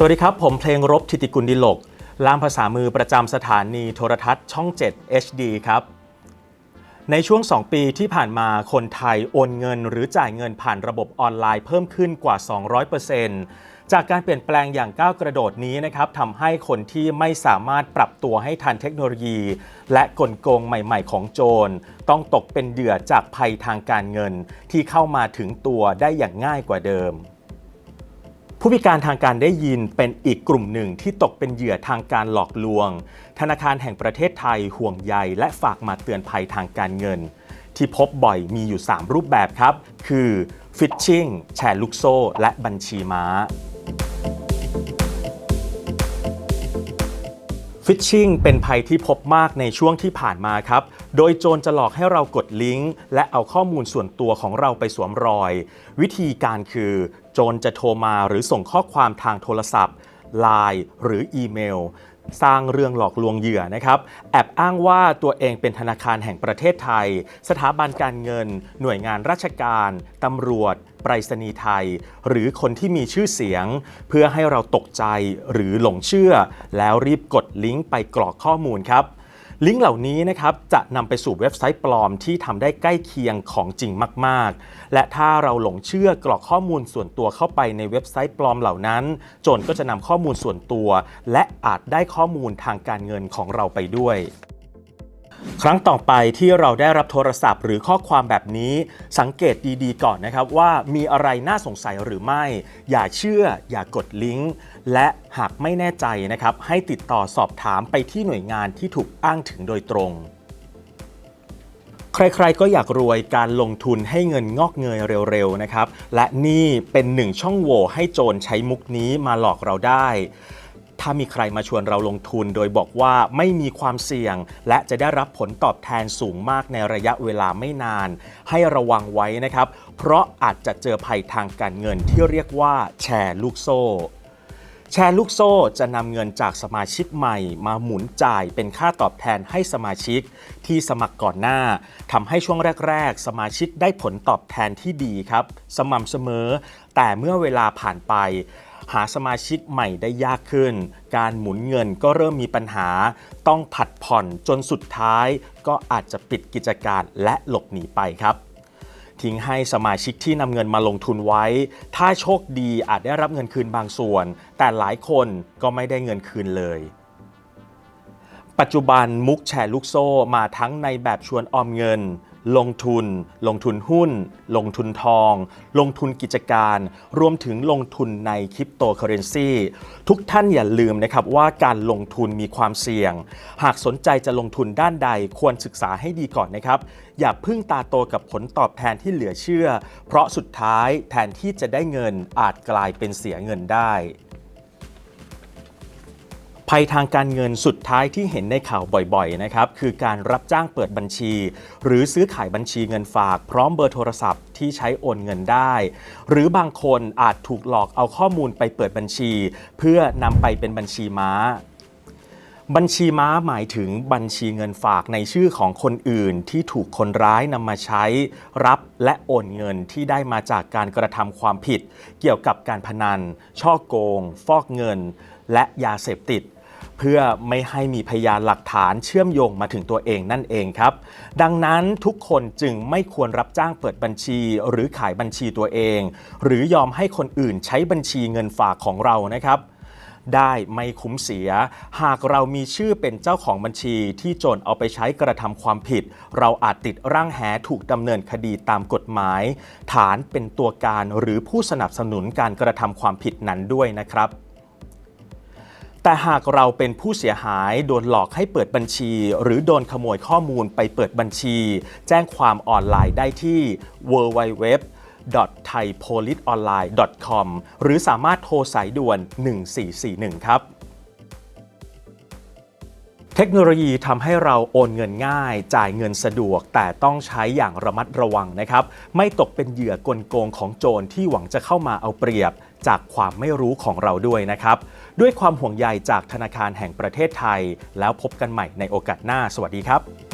สวัสดีครับ ผมเพลงรบทิติกุลดิลกล่ามภาษามือประจำสถานีโทรทัศน์ช่อง 7 HD ครับ ในช่วง 2 ปีที่ผ่านมาคนไทยโอนเงินหรือจ่ายเงินผ่านระบบออนไลน์เพิ่มขึ้นกว่า 200%จากการเปลี่ยนแปลงอย่างก้าวกระโดดนี้นะครับทำให้คนที่ไม่สามารถปรับตัวให้ทันเทคโนโลยี และกลโกงใหม่ ๆ ของโจร ต้องตกเป็นเหยื่อจากภัยทางการเงิน ที่เข้ามาถึงตัวได้อย่างง่ายกว่าเดิม ผู้พิการทางการได้ยินเป็นอีกกลุ่มหนึ่งที่ตกเป็นเหยื่อทางการหลอกลวง ธนาคารแห่งประเทศไทยห่วงใยและฝากมาเตือนภัยทางการเงิน ที่พบบ่อยมีอยู่ 3 รูปแบบครับ คือฟิชชิงแชร์ลูกโซ่ และบัญชีม้า ฟิชชิงเป็นภัยที่พบมากในช่วงที่ผ่านมาครับ โดยโจรจะหลอกให้เรากดลิงก์ และเอาข้อมูลส่วนตัวของเราไปสวมรอย วิธีการคือ โจรจะโทรมาหรือส่งข้อความทางโทรศัพท์ Line หรืออีเมล สร้างเรื่องหลอกลวงเหยื่อนะครับแอบอ้างว่าตัวเองเป็นธนาคารแห่งประเทศไทย สถาบันการเงิน หน่วยงานราชการตำรวจไปรษณีย์ไทย หรือคนที่มีชื่อเสียง เพื่อให้เราตกใจหรือหลงเชื่อ แล้วรีบกดลิงก์ไปกรอกข้อมูลครับ ลิงก์เหล่านี้นะครับจะนำไปสู่เว็บไซต์ปลอมที่ทำได้ใกล้เคียงของจริงมาก ๆ และถ้าเราหลงเชื่อกรอกข้อมูลส่วนตัวเข้าไปในเว็บไซต์ปลอมเหล่านั้น โจรก็จะนำข้อมูลส่วนตัว และอาจได้ข้อมูลทางการเงินของเราไปด้วย ครั้งต่อไปที่เราได้รับโทรศัพท์ หรือข้อความแบบนี้สังเกตดีๆ ก่อนนะครับว่ามีอะไรน่าสงสัยหรือไม่ อย่าเชื่อ อย่ากดลิงก์ และหากไม่แน่ใจนะครับ ให้ติดต่อสอบถามไปที่หน่วยงานที่ถูกอ้างถึงโดยตรง ใครๆ ก็อยากรวยการลงทุนให้เงินงอกเงยเร็วๆนะครับ และนี่เป็นหนึ่งช่องโหว่ให้โจรใช้มุกนี้มาหลอกเราได้ ถ้ามีใครมาชวนเราลงทุนโดยบอกว่าไม่มีความเสี่ยง และจะได้รับผลตอบแทนสูงมากในระยะเวลาไม่นาน ให้ระวังไว้นะครับ เพราะอาจจะเจอภัยทางการเงินที่เรียกว่าแชร์ลูกโซ่แชร์ลูกโซ่จะนำเงินจากสมาชิกใหม่ มาหมุนจ่ายเป็นค่าตอบแทนให้สมาชิกที่สมัครก่อนหน้าทำให้ช่วงแรก ๆ สมาชิกได้ผลตอบแทนที่ดีครับ สม่ำเสมอ แต่เมื่อเวลาผ่านไป หาสมาชิกใหม่ได้ยากขึ้น การหมุนเงินก็เริ่มมีปัญหา ต้องผัดผ่อนจนสุดท้าย ก็อาจจะปิดกิจการและหลบหนีไปครับทิ้งให้สมาชิกที่นำเงินมาลงทุนไว้ ถ้าโชคดีอาจได้รับเงินคืนบางส่วน แต่หลายคนก็ไม่ได้เงินคืนเลย ปัจจุบันมุกแชร์ลูกโซ่มาทั้งในแบบชวนออมเงินลงทุน ลงทุนหุ้น ลงทุนทอง ลงทุนกิจการ รวมถึงลงทุนในคริปโตเคอเรนซีทุกท่านอย่าลืมนะครับว่าการลงทุนมีความเสี่ยง หากสนใจจะลงทุนด้านใดควรศึกษาให้ดีก่อนนะครับ อย่าพึ่งตาโตกับผลตอบแทนที่เหลือเชื่อ เพราะสุดท้ายแทนที่จะได้เงินอาจกลายเป็นเสียเงินได้ ภัยทางการเงินสุดท้ายที่เห็นในข่าวบ่อยๆนะครับคือการรับจ้างเปิดบัญชี หรือซื้อขายบัญชีเงินฝากพร้อมเบอร์โทรศัพท์ที่ใช้โอนเงินได้ หรือบางคนอาจถูกหลอกเอาข้อมูลไปเปิดบัญชี เพื่อนำไปเป็นบัญชีม้าบัญชีม้าหมายถึงบัญชีเงินฝากในชื่อของคนอื่นที่ถูกคนร้ายนำมาใช้ รับและโอนเงินที่ได้มาจากการกระทำความผิด เกี่ยวกับการพนัน ช่อโกง ฟอกเงิน และยาเสพติด เพื่อไม่ให้มีพยานหลักฐานเชื่อมโยงมาถึงตัวเองนั่นเองครับ ดังนั้นทุกคนจึงไม่ควรรับจ้างเปิดบัญชี หรือขายบัญชีตัวเอง หรือยอมให้คนอื่นใช้บัญชีเงินฝากของเรานะครับได้ไม่คุ้มเสีย หากเรามีชื่อเป็นเจ้าของบัญชีที่โจรเอาไปใช้กระทำความผิด เราอาจติดร่างแหถูกดำเนินคดีตามกฎหมาย ฐานเป็นตัวการหรือผู้สนับสนุนการกระทำความผิดนั้นด้วยนะครับ แต่หากเราเป็นผู้เสียหายโดนหลอกให้เปิดบัญชี หรือโดนขโมยข้อมูลไปเปิดบัญชี แจ้งความออนไลน์ได้ที่ www thaipoliceonline.com หรือสามารถโทรสายด่วน 1441 ครับ เทคโนโลยีทำให้เราโอนเงินง่าย จ่ายเงินสะดวก แต่ต้องใช้อย่างระมัดระวังนะครับ ไม่ตกเป็นเหยื่อกลโกงของโจรที่หวังจะเข้ามาเอาเปรียบ จากความไม่รู้ของเราด้วยนะครับ ด้วยความห่วงใยจากธนาคารแห่งประเทศไทย แล้วพบกันใหม่ในโอกาสหน้า สวัสดีครับ